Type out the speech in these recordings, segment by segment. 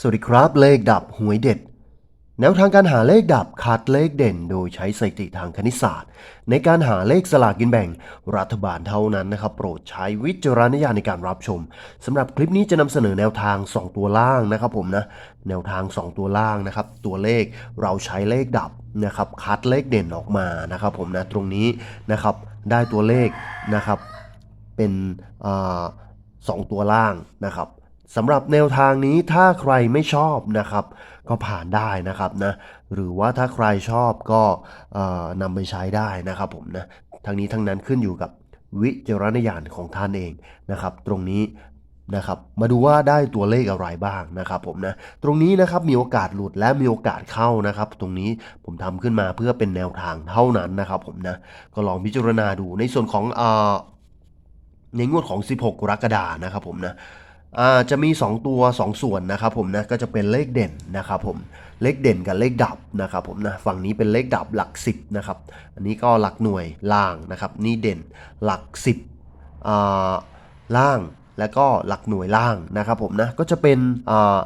สวัสดีครับเลขดับหวยเด็ด แนวทางการหาเลขดับคัดเลขเด่น โดยใช้สถิติทางคณิตศาสตร์ ในการหาเลขสลากกินแบ่ง รัฐบาลเท่านั้นนะครับ โปรดใช้วิจารณญาณในการรับชมสำหรับคลิปนี้จะนำเสนอแนวทาง 2 ตัวล่างนะครับผมนะแนวทาง 2 ตัวล่างนะครับ ตัวเลขเราใช้เลขดับนะครับคัดเลขเด่นออกมานะครับ ผมนะตรงนี้นะครับได้ตัวเลขนะครับเป็นสองตัวล่างนะครับ สำหรับแนวทางนี้ถ้าใครไม่ชอบนะครับ ก็ผ่านได้นะครับนะหรือว่าถ้าใครชอบก็นำไปใช้ได้นะครับผมนะทั้งนี้ทั้งนั้นขึ้นอยู่กับวิจารณญาณของท่านเองนะครับ ตรงนี้นะครับมาดูว่าได้ตัวเลขอะไรบ้างนะครับผมนะตรงนี้นะครับมีโอกาสหลุดและมีโอกาสเข้านะครับ ตรงนี้ผมทำขึ้นมาเพื่อเป็นแนวทางเท่านั้นนะครับผมนะก็ลองพิจารณาดูในส่วนของอในงวดของ 16 กรกฎานะครับผมนะ จะมี 2 ตัว 2 ส่วนนะครับผมนะก็จะเป็นเลขเด่นนะครับผมเลขเด่นกับเลขดับนะครับผมนะฝั่งนี้เป็นเลขดับหลัก 10นะครับอันนี้ก็หลักหน่วยล่างนะครับนี่เด่นหลัก 10อ่าล่างแล้วก็หลักหน่วยล่างนะครับผมนะก็จะเป็นอ่า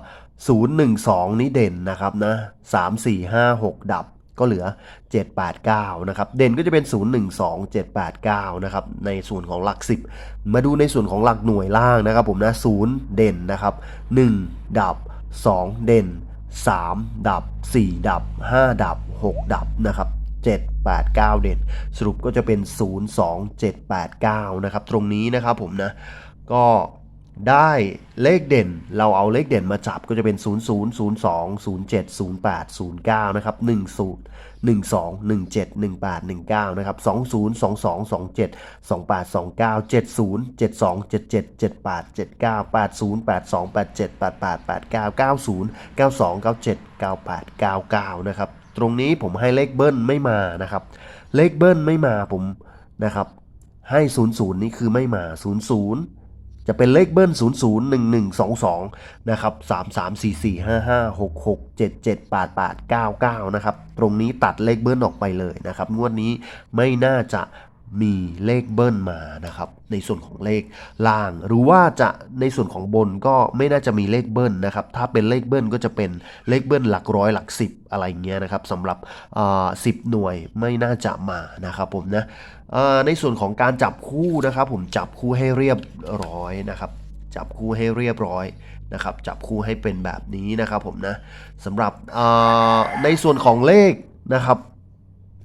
012 นี้เด่นนะครับนะ3 4 5 6 ดับ ก็เหลือ 789 นะครับ เด่นก็จะเป็น 012 789 นะครับ ในส่วนของหลัก 10 มาดูในส่วนของหลักหน่วยล่างนะครับผมนะ0เด่นนะครับ 1 ดับ 2 เด่น 3 ดับ 4 ดับ 5 ดับ 6 ดับนะครับ7 8 9 เด่น สรุปก็จะเป็น 0 2 7 8 9 นะครับ ตรงนี้นะครับผมนะ ก็ ได้เลขเด่น เราเอาเลขเด่นมาจับก็จะเป็น 0 0 0 2 0 7 0 8 0 9 นะครับ 1 0 1 2 1 7 1 8 1 9 นะครับ 2 0 2 2 2 7 2 8 2 9 7 0 7 2 7 7 7 8 7 9 8 0 8 2 8 7 8 8 8 9 9 0 9 2 9 7 9 8 9 9 นะครับ ตรงนี้ผมให้เลขเบิ้ลไม่มานะครับ เลขเบิ้ลไม่มาผมนะครับ ให้ 0 0 นี่คือไม่มา 0 0 จะเป็นเลขเบิ้ล 0 0 1 1 2 2 นะครับ 3 3 4 4 5 5 6 6 7 7 8 8 9 9 นะครับ ตรงนี้ตัดเลขเบิ้ลออกไปเลยนะครับ งวดนี้ไม่น่าจะ มีเลขเบิ้ลมานะครับ ในส่วนของเลขล่าง หรือว่าจะในส่วนของบนก็ไม่น่าจะมีเลขเบิ้ลนะครับ ถ้าเป็นเลขเบิ้ลก็จะเป็นเลขเบิ้ลหลักร้อยหลักสิบอะไรเงี้ยนะครับสำหรับสิบหน่วยไม่น่าจะมานะครับผมนะในส่วนของการจับคู่นะครับ ผมจับคู่ให้เรียบร้อยนะครับจับคู่ให้เรียบร้อยนะครับ จับคู่ให้เป็นแบบนี้นะครับผมนะสำหรับในส่วนของเลขนะครับ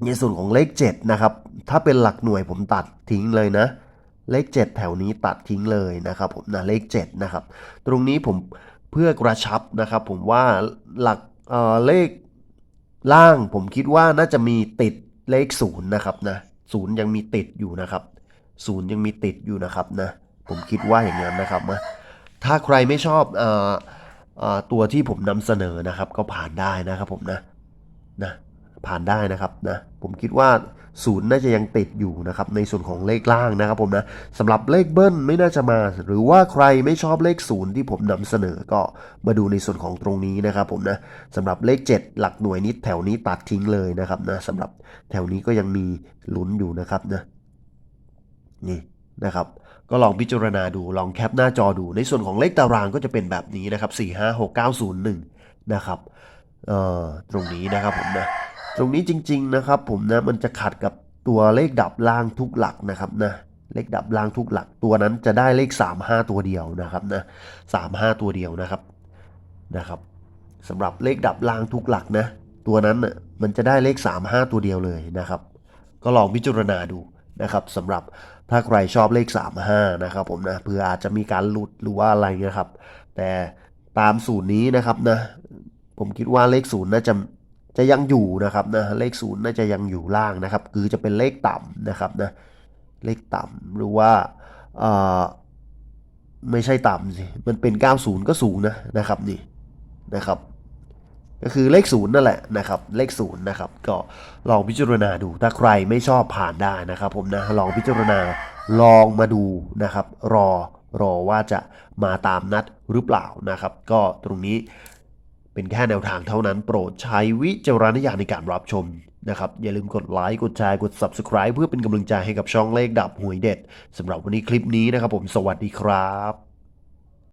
ในส่วนของเลข 7 นะครับ ถ้าเป็นหลักหน่วยผมตัดทิ้งเลยนะ เลข 7 แถวนี้ตัดทิ้งเลยนะครับผมนะเลข 7 นะครับ ตรงนี้ผมเพื่อกระชับนะครับ ผมว่าหลักเอ่อเลขล่างผมคิดว่าน่าจะมีติดเลขศูนย์นะครับนะศูนย์ยังมีติดอยู่นะครับศูนย์ยังมีติดอยู่นะครับนะผมคิดว่าอย่างนั้นนะครับนะถ้าใครไม่ชอบเออเอ่อตัวที่ผมนำเสนอนะครับ ก็ผ่านได้นะครับผมนะนะ ผ่านได้นะครับนะผมคิดว่าศูนย์น่าจะยังติดอยู่นะครับในส่วนของเลขล่างนะครับผมนะสำหรับเลขเบิ้ลไม่น่าจะมา หรือว่าใครไม่ชอบเลขศูนย์ที่ผมนำเสนอก็มาดูในส่วนของตรงนี้นะครับผมนะสำหรับเลข 7 หลักหน่วยนิดแถวนี้ตัดทิ้งเลยนะครับนะสำหรับแถวนี้ก็ยังมีลุ้นอยู่นะครับนะนี่นะครับก็ลองพิจารณาดูลองแคปหน้าจอดูในส่วนของเลขตารางก็จะเป็นแบบนี้นะครับ4 5 6 9 0 1นะครับเอ่อตรงนี้นะครับผมนะ ตรงนี้จริง ๆ นะครับ ผมนะมันจะขัดกับตัวเลขดับล่างทุกหลักนะครับนะเลขดับล่างทุกหลักตัวนั้นจะได้เลข 3 5 ตัวเดียวนะครับนะ3 5ตัวเดียวนะครับนะครับสำหรับเลขดับล่างทุกหลักนะ ตัวนั้นน่ะมันจะได้เลข 3 5 ตัวเดียวเลยนะครับ ก็ลองพิจารณาดูนะครับสำหรับถ้าใครชอบเลข 3 5 นะครับผมนะเพื่ออาจจะมีการหลุดหรือว่าอะไรเงี้ยครับ แต่ตามสูตรนี้นะครับนะผมคิดว่าเลขศูนย์น่าจะ จะยังอยู่นะครับนะเลขศูนย์น่าจะยังอยู่ล่างนะครับ คือจะเป็นเลขต่ำนะครับนะเลขต่ำหรือว่าเออไม่ใช่ต่ำสิ มันเป็น 90 ก็สูงนะนะครับนี่นะครับ ก็คือเลขศูนย์นั่นแหละนะครับ เลขศูนย์นะครับ ก็ลองพิจารณาดู ถ้าใครไม่ชอบผ่านได้นะครับ ผมนะลองพิจารณาลองมาดูนะครับ รอรอว่าจะมาตามนัดหรือเปล่านะครับ ก็ตรงนี้ เป็นแค่แนวทางเท่านั้นโปรดใช้วิจารณญาณในการรับชมนะครับ อย่าลืมกดไลค์กดแชร์กด Subscribe เพื่อเป็นกำลังใจให้กับช่องเลขดับหวยเด็ดสำหรับวันนี้คลิปนี้นะครับผมสวัสดีครับ